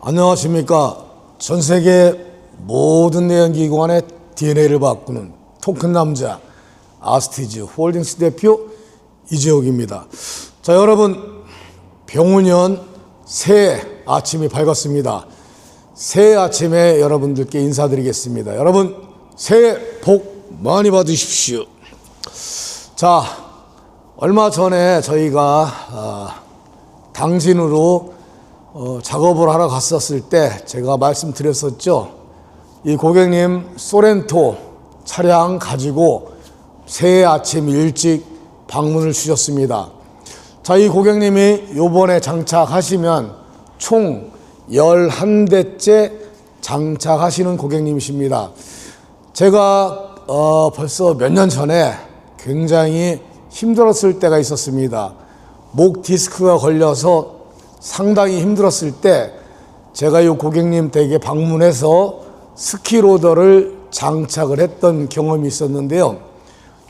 안녕하십니까. 전 세계 모든 내연기관의 DNA를 바꾸는 통큰 남자 아스티즈 홀딩스 대표 이재욱입니다. 자, 여러분 병우년 새해 아침이 밝았습니다. 새해 아침에 여러분들께 인사드리겠습니다. 여러분 새해 복 많이 받으십시오. 자, 얼마 전에 저희가 아, 당진으로 어, 작업을 하러 갔었을 때 제가 말씀드렸었죠. 이 고객님 소렌토 차량 가지고 새해 아침 일찍 방문을 주셨습니다. 자, 이 고객님이 요번에 장착하시면 총 11대째 장착하시는 고객님이십니다. 제가 어, 벌써 몇 년 전에 굉장히 힘들었을 때가 있었습니다. 목 디스크가 걸려서 상당히 힘들었을 때 제가 이 고객님 댁에 방문해서 스키로더를 장착을 했던 경험이 있었는데요.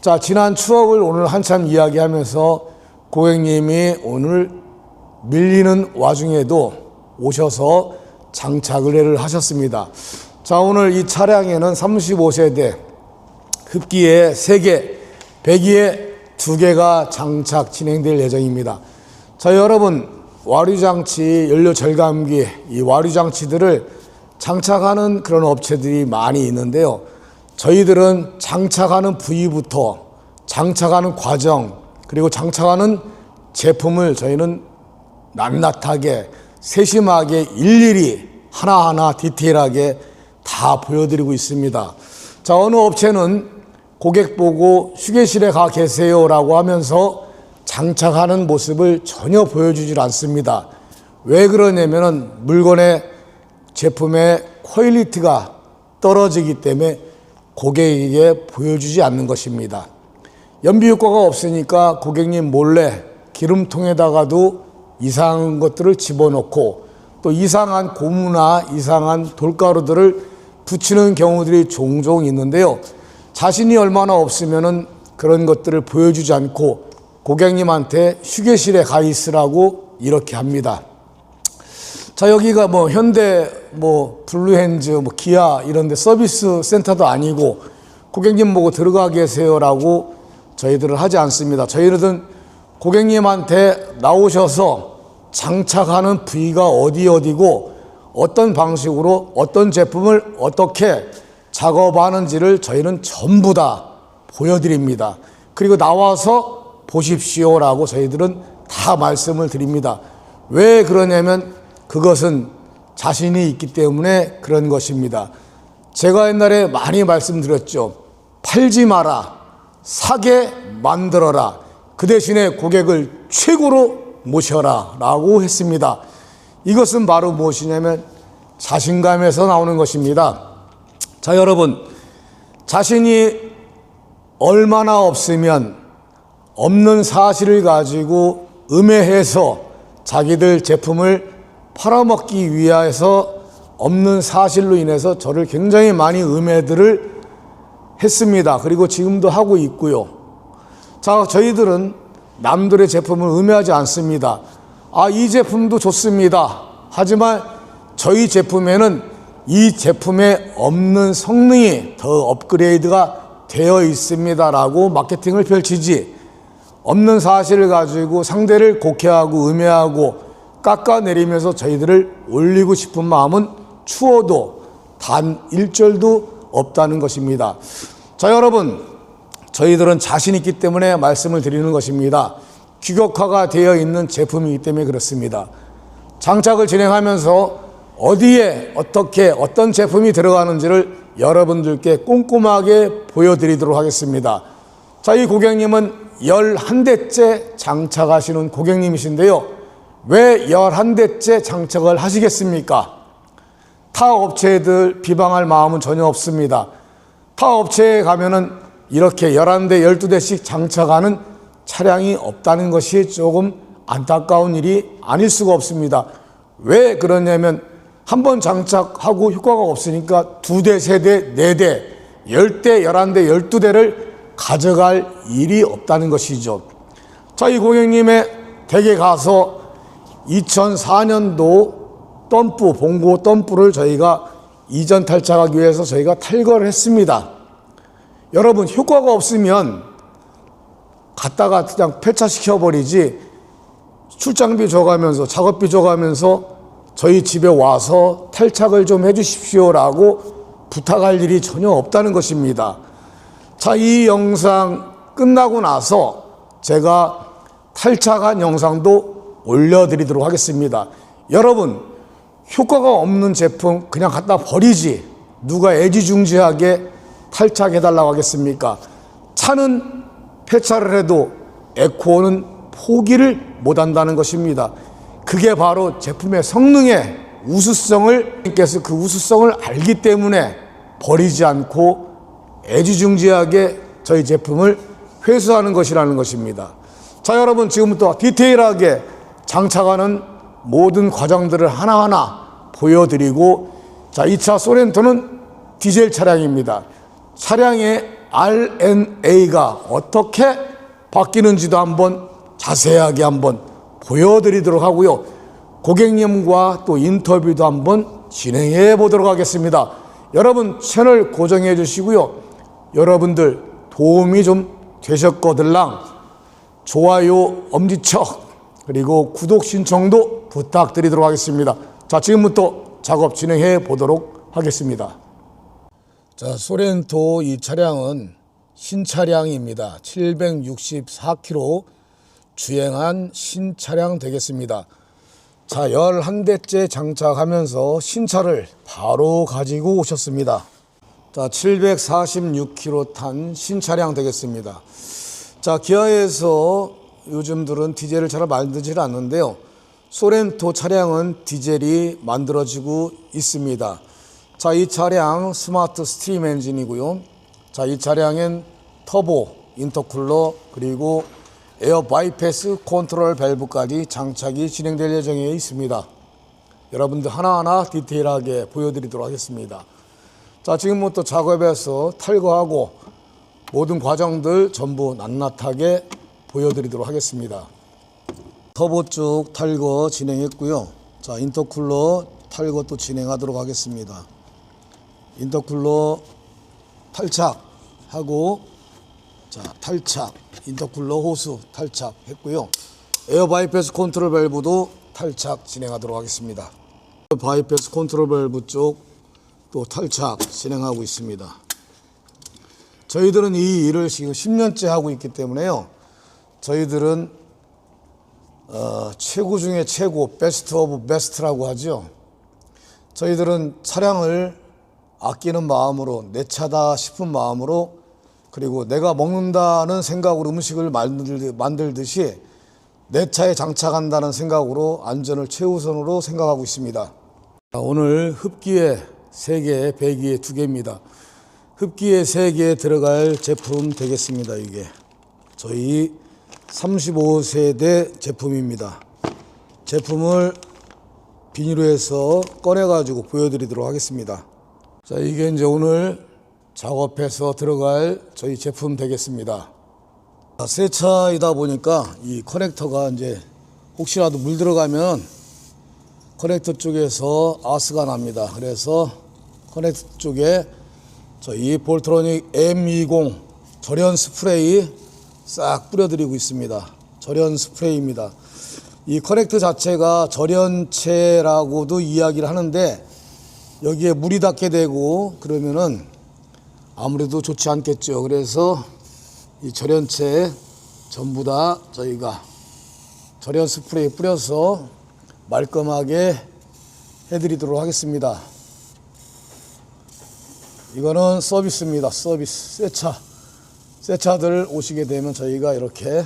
자, 지난 추억을 오늘 한참 이야기하면서 고객님이 오늘 밀리는 와중에도 오셔서 장착을 하셨습니다. 자, 오늘 이 차량에는 35세대 흡기에 3개, 배기에 2개가 장착 진행될 예정입니다. 자, 여러분, 와류장치, 연료 절감기, 이 와류장치들을 장착하는 그런 업체들이 많이 있는데요. 저희들은 장착하는 부위부터 장착하는 과정, 그리고 장착하는 제품을 저희는 낱낱하게, 세심하게, 일일이 하나하나 디테일하게 다 보여드리고 있습니다. 자, 어느 업체는 고객 보고 휴게실에 가 계세요라고 하면서 장착하는 모습을 전혀 보여주질 않습니다. 왜 그러냐면은 물건의 제품의 퀄리티가 떨어지기 때문에 고객에게 보여주지 않는 것입니다. 연비 효과가 없으니까 고객님 몰래 기름통에다가도 이상한 것들을 집어넣고 또 이상한 고무나 이상한 돌가루들을 붙이는 경우들이 종종 있는데요. 자신이 얼마나 없으면은 그런 것들을 보여주지 않고 고객님한테 휴게실에 가 있으라고 이렇게 합니다. 자, 여기가 뭐 현대 뭐 블루핸즈 뭐 기아 이런 데 서비스 센터도 아니고 고객님 보고 들어가 계세요라고 저희들은 하지 않습니다. 저희들은 고객님한테 나오셔서 장착하는 부위가 어디 어디고 어떤 방식으로 어떤 제품을 어떻게 작업하는지를 저희는 전부 다 보여드립니다. 그리고 나와서 보십시오라고 저희들은 다 말씀을 드립니다. 왜 그러냐면 그것은 자신이 있기 때문에 그런 것입니다. 제가 옛날에 많이 말씀드렸죠. 팔지 마라. 사게 만들어라. 그 대신에 고객을 최고로 모셔라. 라고 했습니다. 이것은 바로 무엇이냐면 자신감에서 나오는 것입니다. 자, 여러분. 자신이 얼마나 없으면 없는 사실을 가지고 음해해서 자기들 제품을 팔아먹기 위해서 없는 사실로 인해서 저를 굉장히 많이 음해들을 했습니다. 그리고 지금도 하고 있고요. 자, 저희들은 남들의 제품을 음해하지 않습니다. 아, 이 제품도 좋습니다. 하지만 저희 제품에는 이 제품에 없는 성능이 더 업그레이드가 되어 있습니다라고 마케팅을 펼치지 없는 사실을 가지고 상대를 곡해하고 음해하고 깎아내리면서 저희들을 올리고 싶은 마음은 추워도 단 1절도 없다는 것입니다. 자, 여러분, 저희들은 자신 있기 때문에 말씀을 드리는 것입니다. 규격화가 되어 있는 제품이기 때문에 그렇습니다. 장착을 진행하면서 어디에 어떻게 어떤 제품이 들어가는지를 여러분들께 꼼꼼하게 보여드리도록 하겠습니다. 자, 이 고객님은 11대째 장착하시는 고객님이신데요. 왜 11대째 장착을 하시겠습니까? 타 업체들 비방할 마음은 전혀 없습니다. 타 업체에 가면은 이렇게 11대, 12대씩 장착하는 차량이 없다는 것이 조금 안타까운 일이 아닐 수가 없습니다. 왜 그러냐면 한 번 장착하고 효과가 없으니까 두 대, 세 대, 네 대, 열 대, 열한 대, 열두 대를 가져갈 일이 없다는 것이죠. 자, 이 고객님의 댁에 가서 2004년도 덤프, 봉고 덤프를 저희가 이전 탈착하기 위해서 저희가 탈거를 했습니다. 여러분, 효과가 없으면 갖다가 그냥 폐차시켜버리지 출장비 줘가면서 작업비 줘가면서 저희 집에 와서 탈착을 좀 해주십시오라고 부탁할 일이 전혀 없다는 것입니다. 자, 이 영상 끝나고 나서 제가 탈착한 영상도 올려드리도록 하겠습니다. 여러분, 효과가 없는 제품 그냥 갖다 버리지. 누가 애지중지하게 탈착해달라고 하겠습니까? 차는 폐차를 해도 에코는 포기를 못한다는 것입니다. 그게 바로 제품의 성능의 우수성을 님께서 그 우수성을 알기 때문에 버리지 않고 애지중지하게 저희 제품을 회수하는 것이라는 것입니다. 자, 여러분 지금부터 디테일하게 장착하는 모든 과정들을 하나하나 보여드리고 자, 2차 소렌토는 디젤 차량입니다. 차량의 RNA가 어떻게 바뀌는지도 한번 자세하게 한번 보여드리도록 하고요. 고객님과 또 인터뷰도 한번 진행해 보도록 하겠습니다. 여러분 채널 고정해 주시고요. 여러분들 도움이 좀 되셨거들랑 좋아요, 엄지척, 그리고 구독 신청도 부탁드리도록 하겠습니다. 자, 지금부터 작업 진행해 보도록 하겠습니다. 자, 소렌토 이 차량은 신차량입니다. 764km 주행한 신차량 되겠습니다. 자, 11대째 장착하면서 신차를 바로 가지고 오셨습니다. 자, 746km 탄 신차량 되겠습니다. 자, 기아에서 요즘들은 디젤을 잘 만들지 않는데요. 소렌토 차량은 디젤이 만들어지고 있습니다. 자, 이 차량 스마트 스트림 엔진이고요. 자, 이 차량엔 터보, 인터쿨러, 그리고 에어 바이패스 컨트롤 밸브까지 장착이 진행될 예정에 있습니다. 여러분들 하나하나 디테일하게 보여드리도록 하겠습니다. 자, 지금부터 작업에서 탈거하고 모든 과정들 전부 낱낱하게 보여드리도록 하겠습니다. 터보 쪽 탈거 진행했고요. 자, 인터쿨러 탈거 또 진행하도록 하겠습니다. 인터쿨러 탈착하고 자, 탈착, 인터쿨러 호수 탈착했고요. 에어 바이패스 컨트롤 밸브도 탈착 진행하도록 하겠습니다. 바이패스 컨트롤 밸브 쪽 또 탈착 진행하고 있습니다. 저희들은 이 일을 지금 10년째 하고 있기 때문에요. 저희들은 어, 최고 중에 최고, 베스트 오브 베스트라고 하죠. 저희들은 차량을 아끼는 마음으로 내 차다 싶은 마음으로 그리고 내가 먹는다는 생각으로 음식을 만들, 만들듯이 내 차에 장착한다는 생각으로 안전을 최우선으로 생각하고 있습니다. 자, 오늘 흡기에 3개, 배기에 2개입니다. 흡기에 3개에 들어갈 제품 되겠습니다. 이게 저희 35세대 제품입니다. 제품을 비닐로 해서 꺼내가지고 보여드리도록 하겠습니다. 자, 이게 이제 오늘 작업해서 들어갈 저희 제품 되겠습니다. 자, 새 차이다 보니까 이 커넥터가 이제 혹시라도 물 들어가면 커넥터 쪽에서 아스가 납니다. 그래서 커넥터 쪽에 저희 볼트로닉 M20 절연 스프레이 싹 뿌려드리고 있습니다. 절연 스프레이입니다. 이 커넥터 자체가 절연체라고도 이야기를 하는데 여기에 물이 닿게 되고 그러면은 아무래도 좋지 않겠죠. 그래서 이 절연체 전부 다 저희가 절연 스프레이 뿌려서 말끔하게 해드리도록 하겠습니다. 이거는 서비스입니다. 서비스. 새 차. 새 차들 오시게 되면 저희가 이렇게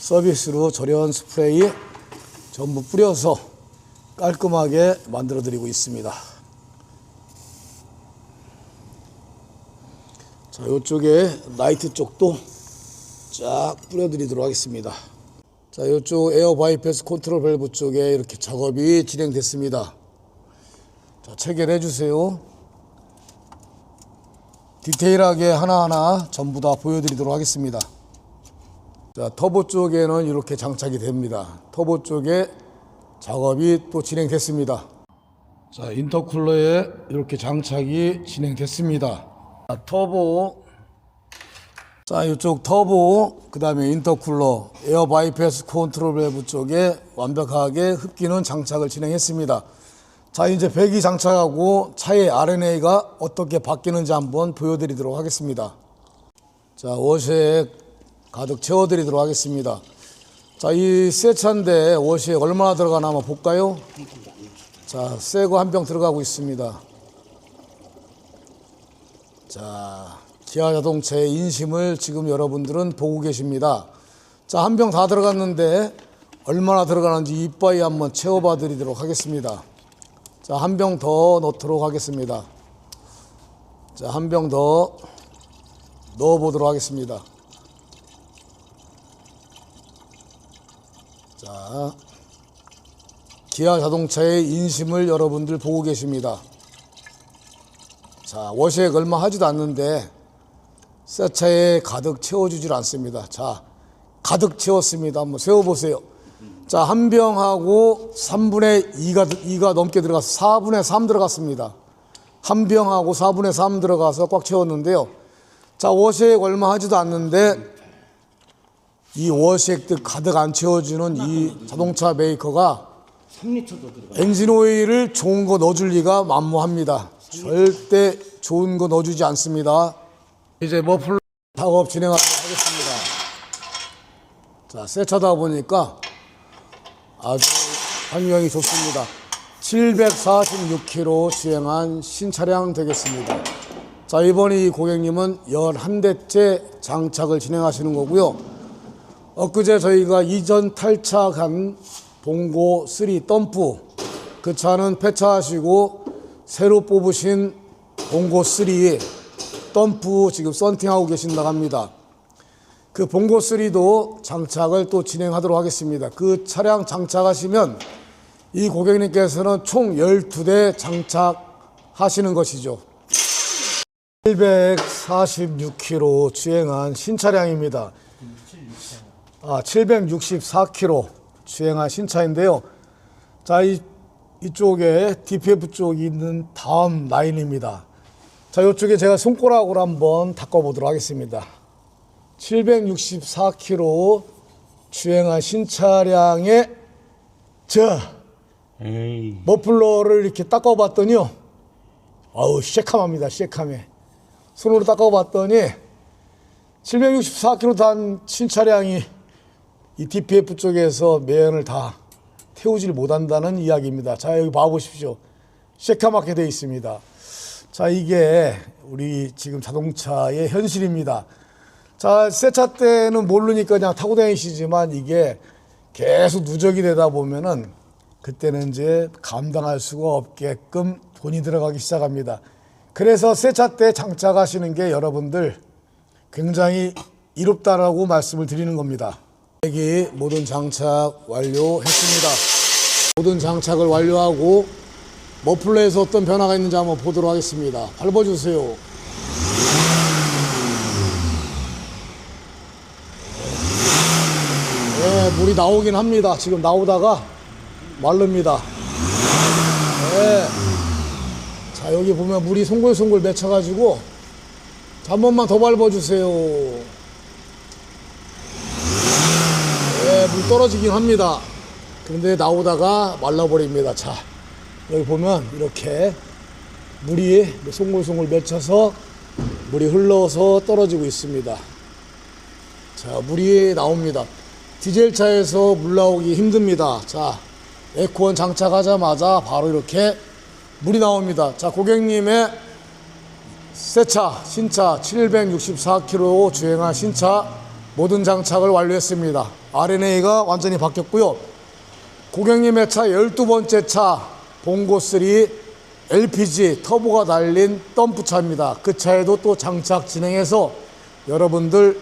서비스로 절연 스프레이 전부 뿌려서 깔끔하게 만들어 드리고 있습니다. 자, 이쪽에 라이트 쪽도 쫙 뿌려 드리도록 하겠습니다. 자, 이쪽 에어 바이패스 컨트롤 밸브 쪽에 이렇게 작업이 진행됐습니다. 자, 체결해 주세요. 디테일하게 하나하나 전부 다 보여드리도록 하겠습니다. 자, 터보 쪽에는 이렇게 장착이 됩니다. 터보 쪽에 작업이 또 진행됐습니다. 자, 인터쿨러에 이렇게 장착이 진행됐습니다. 자, 터보. 자, 이쪽 터보, 그 다음에 인터쿨러, 에어 바이패스 컨트롤 밸브 쪽에 완벽하게 흡기는 장착을 진행했습니다. 자, 이제 배기 장착하고 차의 RNA가 어떻게 바뀌는지 한번 보여드리도록 하겠습니다. 자, 워시액 가득 채워드리도록 하겠습니다. 자, 이 새 차인데 워시액 얼마나 들어가나 한번 볼까요? 자, 새거 한 병 들어가고 있습니다. 자, 기아 자동차의 인심을 지금 여러분들은 보고 계십니다. 자, 한 병 다 들어갔는데 얼마나 들어가는지 이빠이 한번 채워봐 드리도록 하겠습니다. 자, 한 병 더 넣도록 하겠습니다. 자, 한 병 더 넣어 보도록 하겠습니다. 자, 기아 자동차의 인심을 여러분들 보고 계십니다. 자, 워시액 얼마 하지도 않는데 새 차에 가득 채워주질 않습니다. 자, 가득 채웠습니다. 한번 세워보세요. 자, 한 병하고 3분의 2가, 2가 넘게 들어가서 4분의 3 들어갔습니다. 한 병하고 4분의 3 들어가서 꽉 채웠는데요. 자, 워시액 얼마 하지도 않는데 이 워시액들 가득 안 채워주는 이 자동차 메이커가 3리터도 들어가. 엔진 오일을 좋은 거 넣어줄 리가 만무합니다. 절대 좋은 거 넣어주지 않습니다. 이제 머플러 작업 진행하도록 하겠습니다. 자, 새 차다 보니까 아주 환경이 좋습니다. 746km 주행한 신차량 되겠습니다. 자, 이번에 이 고객님은 11대째 장착을 진행하시는 거고요. 엊그제 저희가 이전 탈착한 봉고 3 덤프 그 차는 폐차하시고 새로 뽑으신 봉고 3 덤프 지금 썬팅하고 계신다고 합니다. 그 봉고 3도 장착을 또 진행하도록 하겠습니다. 그 차량 장착하시면 이 고객님께서는 총 12대 장착하시는 것이죠. 746km 주행한 신차량입니다. 아, 764km 주행한 신차인데요. 자, 이, 이쪽에 DPF 쪽이 있는 다음 라인입니다. 자, 이쪽에 제가 손가락으로 한번 닦아보도록 하겠습니다. 764km 주행한 신차량의 저 에이. 머플러를 이렇게 닦아봤더니요. 아우, 쉐캄합니다, 쉐캄해. 손으로 닦아봤더니 764km 단 신차량이 이 DPF 쪽에서 매연을 다 태우질 못한다는 이야기입니다. 자, 여기 봐보십시오. 쉐카맣게 되어 있습니다. 자, 이게 우리 지금 자동차의 현실입니다. 자, 새 차 때는 모르니까 그냥 타고 다니시지만 이게 계속 누적이 되다 보면은 그때는 이제 감당할 수가 없게끔 돈이 들어가기 시작합니다. 그래서 새 차 때 장착하시는 게 여러분들 굉장히 이롭다라고 말씀을 드리는 겁니다. 여기 모든 장착 완료했습니다. 모든 장착을 완료하고 머플러에서 어떤 변화가 있는지 한번 보도록 하겠습니다. 밟아주세요. 네, 물이 나오긴 합니다. 지금 나오다가 마릅니다. 네. 자, 여기 보면 물이 송골송골 맺혀가지고 자, 한 번만 더 밟아주세요. 네, 물 떨어지긴 합니다. 그런데 나오다가 말라버립니다. 자, 여기 보면 이렇게 물이 송골송골 맺혀서 물이 흘러서 떨어지고 있습니다. 자, 물이 나옵니다. 디젤 차에서 물 나오기 힘듭니다. 자, 에어컨 장착하자마자 바로 이렇게 물이 나옵니다. 자, 고객님의 새 차, 신차 764km 주행한 신차 모든 장착을 완료했습니다. RNA가 완전히 바뀌었고요. 고객님의 차 12번째 차 봉고3 LPG 터보가 달린 덤프차입니다. 그 차에도 또 장착 진행해서 여러분들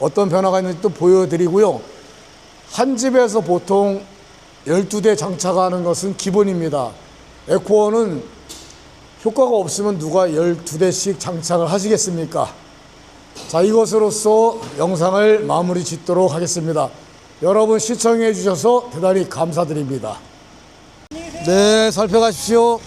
어떤 변화가 있는지 또 보여드리고요. 한 집에서 보통 12대 장착하는 것은 기본입니다. 에코어는 효과가 없으면 누가 12대씩 장착을 하시겠습니까? 자, 이것으로써 영상을 마무리 짓도록 하겠습니다. 여러분 시청해 주셔서 대단히 감사드립니다. 네, 살펴가십시오.